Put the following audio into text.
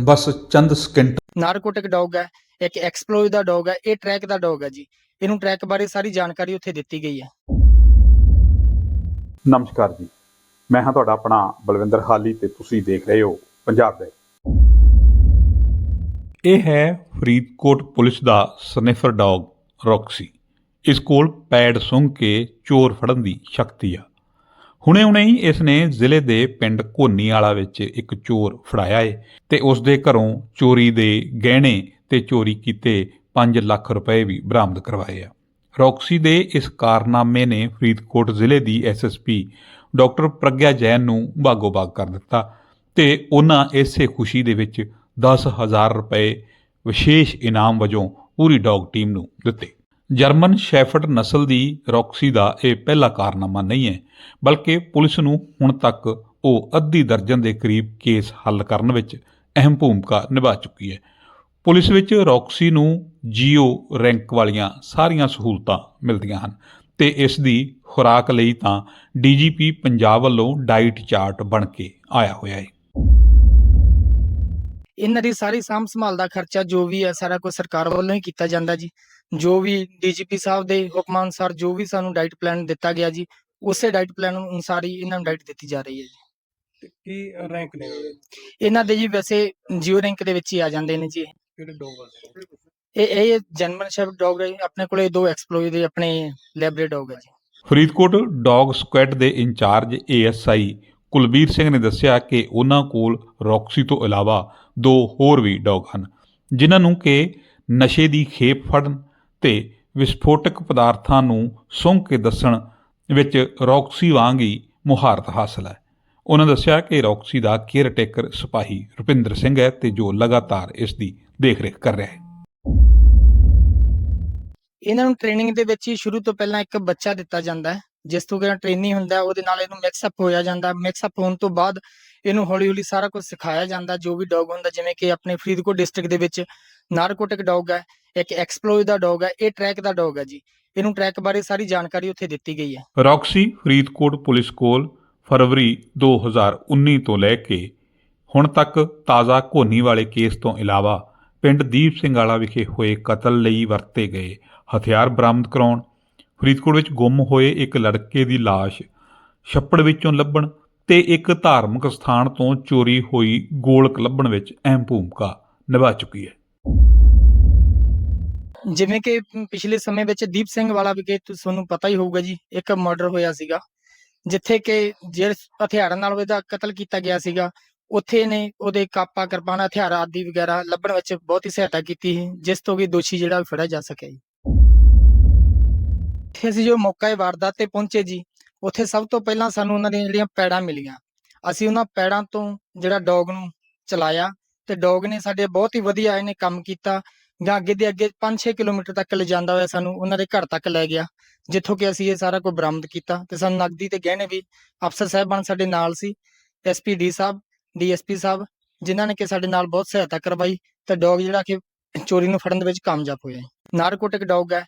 ਬਸ ਚੰਦ second narcotic dog ਹੈ ਇੱਕ ਐਕਸਪਲੋਜ ਦਾ ਡੌਗ ਹੈ ਇਹ ਟਰੈਕ ਦਾ ਡੌਗ ਹੈ ਜੀ। ਇਹਨੂੰ ਟਰੈਕ ਬਾਰੇ ਸਾਰੀ ਜਾਣਕਾਰੀ ਉੱਥੇ ਦਿੱਤੀ ਗਈ ਹੈ। ਨਮਸਕਾਰ ਜੀ। ਮੈਂ ਹਾਂ ਤੁਹਾਡਾ ਆਪਣਾ ਬਲਵਿੰਦਰ ਹਾਲੀ ਤੇ ਤੁਸੀਂ ਦੇਖ ਰਹੇ ਹੋ ਪੰਜਾਬ ਦੇ। ਇਹ ਹੈ ਫਰੀਦਕੋਟ ਪੁਲਿਸ ਦਾ ਸਨਿਫਰ ਡੌਗ ਰੌਕਸੀ। ਇਸ ਕੋਲ ਪੈਡ ਸੁੰਘ ਕੇ ਚੋਰ ਫੜਨ ਦੀ ਸ਼ਕਤੀ ਆ। ਹੁਣੇ-ਹੁਣੇ ਹੀ ਇਸ ਨੇ ਜ਼ਿਲ੍ਹੇ ਦੇ ਪਿੰਡ ਕੋਨੀ ਵਿੱਚ ਇੱਕ ਚੋਰ ਫੜਾਇਆ ਏ ਤੇ ਉਸ ਦੇ ਘਰੋਂ ਚੋਰੀ ਦੇ ਗਹਿਣੇ ਤੇ ਚੋਰੀ ਕੀਤੇ 5 ਲੱਖ ਰੁਪਏ ਵੀ ਬਰਾਮਦ ਕਰਵਾਏ ਆ। ਰੌਕਸੀ ਦੇ ਇਸ ਕਾਰਨਾਮੇ ਨੇ ਫਰੀਦਕੋਟ ਜ਼ਿਲ੍ਹੇ ਦੀ ਐਸਐਸਪੀ ਡਾਕਟਰ ਪ੍ਰਗਿਆ ਜੈਨ ਨੂੰ ਬਾਗੋ-ਬਾਗ ਕਰ ਦਿੱਤਾ ਤੇ ਉਹਨਾਂ ਇਸੇ ਖੁਸ਼ੀ ਦੇ ਵਿੱਚ 10000 ਰੁਪਏ ਵਿਸ਼ੇਸ਼ ਇਨਾਮ ਵਜੋਂ ਪੂਰੀ ਡੌਗ ਟੀਮ ਨੂੰ ਦਿੱਤੇ। ਜਰਮਨ ਸ਼ੈਫਰਡ ਨਸਲ ਦੀ ਰੌਕਸੀ ਦਾ ਇਹ ਪਹਿਲਾ ਕਾਰਨਾਮਾ ਨਹੀਂ ਹੈ, ਬਲਕਿ ਪੁਲਿਸ ਨੂੰ ਹੁਣ ਤੱਕ ਉਹ ਅੱਧੀ ਦਰਜਨ ਦੇ ਕਰੀਬ ਕੇਸ ਹੱਲ ਕਰਨ ਵਿੱਚ ਅਹਿਮ ਭੂਮਿਕਾ ਨਿਭਾ ਚੁੱਕੀ ਹੈ। ਪੁਲਿਸ ਵਿੱਚ ਰੌਕਸੀ ਨੂੰ ਜੀਓ ਰੈਂਕ ਵਾਲੀਆਂ ਸਾਰੀਆਂ ਸਹੂਲਤਾਂ ਮਿਲਦੀਆਂ ਹਨ ਤੇ ਇਸ ਦੀ ਖੁਰਾਕ ਲਈ ਤਾਂ ਡੀਜੀਪੀ ਪੰਜਾਬ ਵੱਲੋਂ ਡਾਈਟ ਚਾਰਟ ਬਣ ਕੇ ਆਇਆ ਹੋਇਆ ਹੈ। ਇਹਨਾਂ ਦੀ ਸਾਰੀ ਸਾਂਭ ਸੰਭਾਲ ਦਾ ਖਰਚਾ ਜੋ ਵੀ ਹੈ ਸਾਰਾ ਕੁਝ ਸਰਕਾਰ ਵੱਲੋਂ ਹੀ ਕੀਤਾ ਜਾਂਦਾ ਜੀ। ਜੋ ਵੀ ਡੀਜੀਪੀ ਸਾਹਿਬ ਦੇ ਹੁਕਮਾਂ ਅਨੁਸਾਰ ਜੋ ਵੀ ਸਾਨੂੰ ਡਾਈਟ ਪਲਾਨ ਦਿੱਤਾ ਗਿਆ ਜੀ ਉਸੇ ਡਾਈਟ ਪਲਾਨ ਅਨੁਸਾਰ ਹੀ ਇਹਨਾਂ ਨੂੰ ਡਾਈਟ ਦਿੱਤੀ ਜਾ ਰਹੀ ਹੈ ਜੀ। ਕੀ ਰੈਂਕ ਨੇ? ਇਹਨਾਂ ਦੇ ਜੀ ਵੈਸੇ ਜੀਓ ਰੈਂਕ ਦੇ ਵਿੱਚ ਹੀ ਆ ਜਾਂਦੇ ਨੇ ਜੀ ਕਿਹੜੇ ਡੋਗ ਇਹ ਇਹ ਜਰਮਨ ਸ਼ੈਫਰਡ ਡੌਗ ਹੈ। ਆਪਣੇ ਕੋਲੇ ਦੋ ਐਕਸਪਲੋਜ ਦੇ ਆਪਣੇ ਲੈਬਰੇ ਡੌਗ ਹੈ ਜੀ। ਫਰੀਦਕੋਟ ਡੌਗ ਸਕੁਐਡ ਦੇ ਇੰਚਾਰਜ ਏਐਸਆਈ ਕੁਲਬੀਰ ਸਿੰਘ ਨੇ ਦੱਸਿਆ ਕਿ ਉਹਨਾਂ ਕੋਲ ਰੌਕਸੀ ਤੋਂ ਇਲਾਵਾ ਦੋ ਹੋਰ ਵੀ ਡੌਗ ਹਨ, ਜਿਨ੍ਹਾਂ ਨੂੰ ਕਿ ਨਸ਼ੇ ਦੀ ਖੇਪ ਫੜਨ ਤੇ ਵਿਸਫੋਟਕ ਪਦਾਰਥਾਂ ਨੂੰ ਸੁੰਘ ਕੇ ਦੱਸਣ ਵਿੱਚ ਰੌਕਸੀ ਵਾਂਗ ਹੀ ਮੁਹਾਰਤ ਹਾਸਲ ਹੈ। ਉਹਨਾਂ ਦੱਸਿਆ ਕਿ ਰੌਕਸੀ ਦਾ ਕੇਅਰ ਟੇਕਰ ਸਿਪਾਹੀ ਰੁਪਿੰਦਰ ਸਿੰਘ ਹੈ ਤੇ ਜੋ ਲਗਾਤਾਰ ਇਸ ਦੀ ਦੇਖਰੇਖ ਕਰ ਰਿਹਾ ਹੈ। ਇਹਨਾਂ ਨੂੰ ਟ੍ਰੇਨਿੰਗ ਦੇ ਵਿੱਚ ਹੀ ਸ਼ੁਰੂ ਤੋਂ ਪਹਿਲਾਂ ਇੱਕ ਬੱਚਾ ਦਿੱਤਾ ਜਾਂਦਾ ਹੈ। ਜਿਸ ਤੋਂ ਕਿ ਟ੍ਰੇਨੀ ਹੁੰਦਾ, ਉਹਦੇ ਨਾਲ ਇਹਨੂੰ ਮਿਕਸ ਅਪ ਹੋਇਆ ਜਾਂਦਾ। ਮਿਕਸ ਅਪ ਹੋਣ ਤੋਂ ਬਾਅਦ ਇਹਨੂੰ ਹੌਲੀ ਹੌਲੀ ਸਾਰਾ ਕੁਝ ਸਿਖਾਇਆ ਜਾਂਦਾ, ਜੋ ਵੀ ਡੌਗ ਹੁੰਦਾ, ਜਿਵੇਂ ਕਿ ਆਪਣੇ ਫਰੀਦਕੋਟ ਡਿਸਟ੍ਰਿਕਟ ਦੇ ਵਿੱਚ ਨਾਰਕੋਟਿਕ ਡੌਗ ਹੈ, ਇੱਕ ਐਕਸਪਲੋਜ ਦਾ ਡੌਗ ਹੈ, ਇਹ ਟਰੈਕ ਦਾ ਡੌਗ ਹੈ ਜੀ। ਇਹਨੂੰ ਟਰੈਕ ਬਾਰੇ ਸਾਰੀ ਜਾਣਕਾਰੀ ਉੱਥੇ ਦਿੱਤੀ ਗਈ ਹੈ। ਰੌਕਸੀ ਫਰੀਦਕੋਟ ਪੁਲਿਸ ਕੋਲ ਫਰਵਰੀ 2019 ਤੋਂ ਲੈ ਕੇ ਹੁਣ ਤੱਕ ਤਾਜ਼ਾ ਘੋਨੀ ਵਾਲੇ ਕੇਸ ਤੋਂ ਇਲਾਵਾ ਪਿੰਡ ਦੀਪ ਸਿੰਘ ਵਾਲਾ ਵਿਖੇ ਹੋਏ ਕਤਲ ਲਈ ਵਰਤੇ ਗਏ ਹਥਿਆਰ ਬਰਾਮਦ ਕਰਾਉਣ ਫਰੀਦਕੋਟ ਵਿੱਚ ਗੁੰਮ ਹੋਏ ਇੱਕ ਲੜਕੇ ਦੀ ਲਾਸ਼ ਛੱਪੜ ਵਿੱਚੋਂ ਲੱਭਣ ਤੇ ਇੱਕ ਧਾਰਮਿਕ ਸਥਾਨ ਤੋਂ ਚੋਰੀ ਹੋਈ ਗੋਲਕ ਲੱਭਣ ਵਿੱਚ ਅਹਿਮ ਭੂਮਿਕਾ ਨਿਭਾ ਚੁੱਕੀ ਹੈ। ਜਿਵੇਂ ਕਿ ਪਿਛਲੇ ਸਮੇਂ ਵਿੱਚ ਦੀਪ ਸਿੰਘ ਵਾਲਾ ਵਿਖੇ ਤੁ- ਤੁਹਾਨੂੰ ਪਤਾ ਹੀ ਹੋਊਗਾ ਜੀ, ਇੱਕ ਮਰਡਰ ਹੋਇਆ ਸੀਗਾ, ਜਿੱਥੇ ਕਿ ਜਿਹੜੇ ਹਥਿਆਰਾਂ ਨਾਲ ਉਹਦਾ ਕਤਲ ਕੀਤਾ ਗਿਆ ਸੀਗਾ, ਉੱਥੇ ਨੇ ਉਹਦੇ ਕਾਪਾ ਕਿਰਪਾਨ ਹਥਿਆਰ ਆਦਿ ਵਗੈਰਾ ਲੱਭਣ ਵਿੱਚ ਬਹੁਤ ਹੀ ਸਹਾਇਤਾ ਕੀਤੀ ਸੀ, ਜਿਸ ਤੋਂ ਕਿ ਦੋਸ਼ੀ ਜਿਹੜਾ ਫੜਿਆ ਜਾ ਸਕਿਆ ਜੀ। ਇੱਥੇ ਅਸੀਂ ਜੋ ਮੌਕਾ ਇਹ ਵਾਰਦਾਤ ਤੇ ਪਹੁੰਚੇ ਜੀ, ਉੱਥੇ ਸਭ ਤੋਂ ਪਹਿਲਾਂ ਸਾਨੂੰ ਉਹਨਾਂ ਦੀਆਂ ਜਿਹੜੀਆਂ ਪੈੜਾਂ ਮਿਲੀਆਂ। ਅਸੀਂ ਉਹਨਾਂ ਪੈੜਾਂ ਤੋਂ ਜਿਹੜਾ ਡੌਗ ਨੂੰ ਚਲਾਇਆ ਤੇ ਡੌਗ ਨੇ ਸਾਡੇ ਬਹੁਤ ਹੀ ਵਧੀਆ ਇਹਨੇ ਕੰਮ ਕੀਤਾ, ਜਾਂ ਅੱਗੇ ਦੇ ਅੱਗੇ 5-6 ਕਿਲੋਮੀਟਰ ਤੱਕ ਲਿਜਾਂਦਾ ਹੋਇਆ ਸਾਨੂੰ ਉਹਨਾਂ ਦੇ ਘਰ ਤੱਕ ਲੈ ਗਿਆ, ਜਿੱਥੋਂ ਕਿ ਅਸੀਂ ਇਹ ਸਾਰਾ ਕੁਝ ਬਰਾਮਦ ਕੀਤਾ ਤੇ ਸਾਨੂੰ ਨਕਦੀ ਤੇ ਗਹਿਣੇ ਵੀ ਅਫਸਰ ਸਾਹਿਬਾਨ ਸਾਡੇ ਨਾਲ ਸੀ ਐਸਪੀਡੀ ਸਾਹਿਬ ਡੀਐਸਪੀ ਸਾਹਿਬ, ਜਿਨ੍ਹਾਂ ਨੇ ਕਿ ਸਾਡੇ ਨਾਲ ਬਹੁਤ ਸਹਾਇਤਾ ਕਰਵਾਈ ਤੇ ਡੌਗ ਜਿਹੜਾ ਕਿ ਚੋਰੀ ਨੂੰ ਫੜਨ ਦੇ ਵਿੱਚ ਕਾਮਯਾਬ ਹੋਇਆ ਹੈ ਨਾਰਕੋਟਿਕ ਡੌਗ ਹੈ।